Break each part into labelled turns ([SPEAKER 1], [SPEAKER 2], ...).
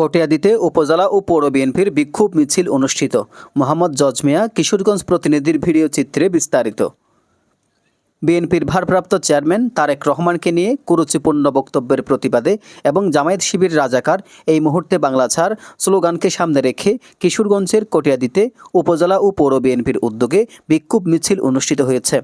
[SPEAKER 1] কটিয়াদিতে উপজেলা ও পৌর বিএনপির বিক্ষোভ মিছিল অনুষ্ঠিত। মোহাম্মদ জজমিয়া কিশোরগঞ্জ প্রতিনিধির ভিডিও চিত্রে বিস্তারিত। বিএনপির ভারপ্রাপ্ত চেয়ারম্যান তারেক রহমানকে নিয়ে কুরুচিপূর্ণ বক্তব্যের প্রতিবাদে এবং জামায়াত শিবির রাজাকার এই মুহূর্তে বাংলা ছাড় স্লোগানকে সামনে রেখে কিশোরগঞ্জের কটিয়াদিতে উপজেলা ও পৌর বিএনপির উদ্যোগে বিক্ষোভ মিছিল অনুষ্ঠিত হয়েছে।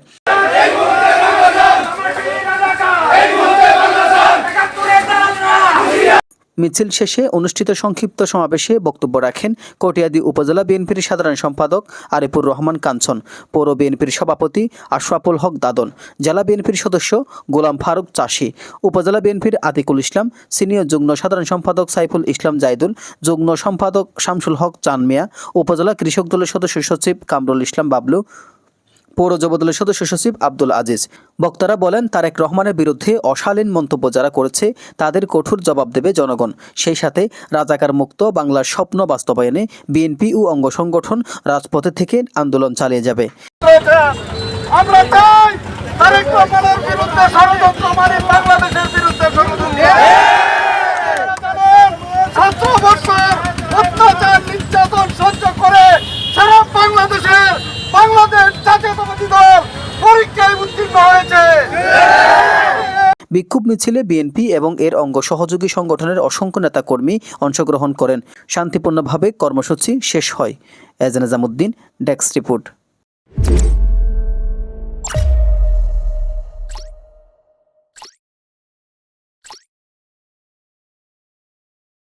[SPEAKER 1] মিছিল শেষে অনুষ্ঠিত সংক্ষিপ্ত সমাবেশে বক্তব্য রাখেন কটিয়াদি উপজেলা বিএনপির সাধারণ সম্পাদক আরিফুর রহমান কাঞ্চন, পৌর বিএনপির সভাপতি আশরাফুল হক দাদন, জেলা বিএনপির সদস্য গোলাম ফারুক চাষি, উপজেলা বিএনপির আতিকুল ইসলাম, সিনিয়র যুগ্ম সাধারণ সম্পাদক সাইফুল ইসলাম জাইদুল, যুগ্ম সম্পাদক শামসুল হক চান মিয়া উপজেলা কৃষক দলের সদস্য সচিব কামরুল ইসলাম বাবলু পৌর যুবদলের সদস্য সচিব আব্দুল আজিজ। বক্তারা বলেন, তারেক রহমানের বিরুদ্ধে অশালীন মন্তব্য যারা করেছে, তাদের কঠোর জবাব দেবে জনগণ। সেই সাথে রাজাকার মুক্ত বাংলার স্বপ্ন বাস্তবায়নে বিএনপি ও অঙ্গ সংগঠন রাজপথে থেকে আন্দোলন চালিয়ে যাবে।
[SPEAKER 2] আমরা তারেক রহমানের বিরুদ্ধে ষড়যন্ত্র মানে বাংলাদেশের
[SPEAKER 1] বিক্ষোভ মিছিলে বিএনপি এবং এর অঙ্গ সহযোগী সংগঠনের অসংখ্য নেতাকর্মী অংশগ্রহণ করেন। শান্তিপূর্ণভাবে কর্মসূচি শেষ হয়। Ejan Nizamuddin, desk report.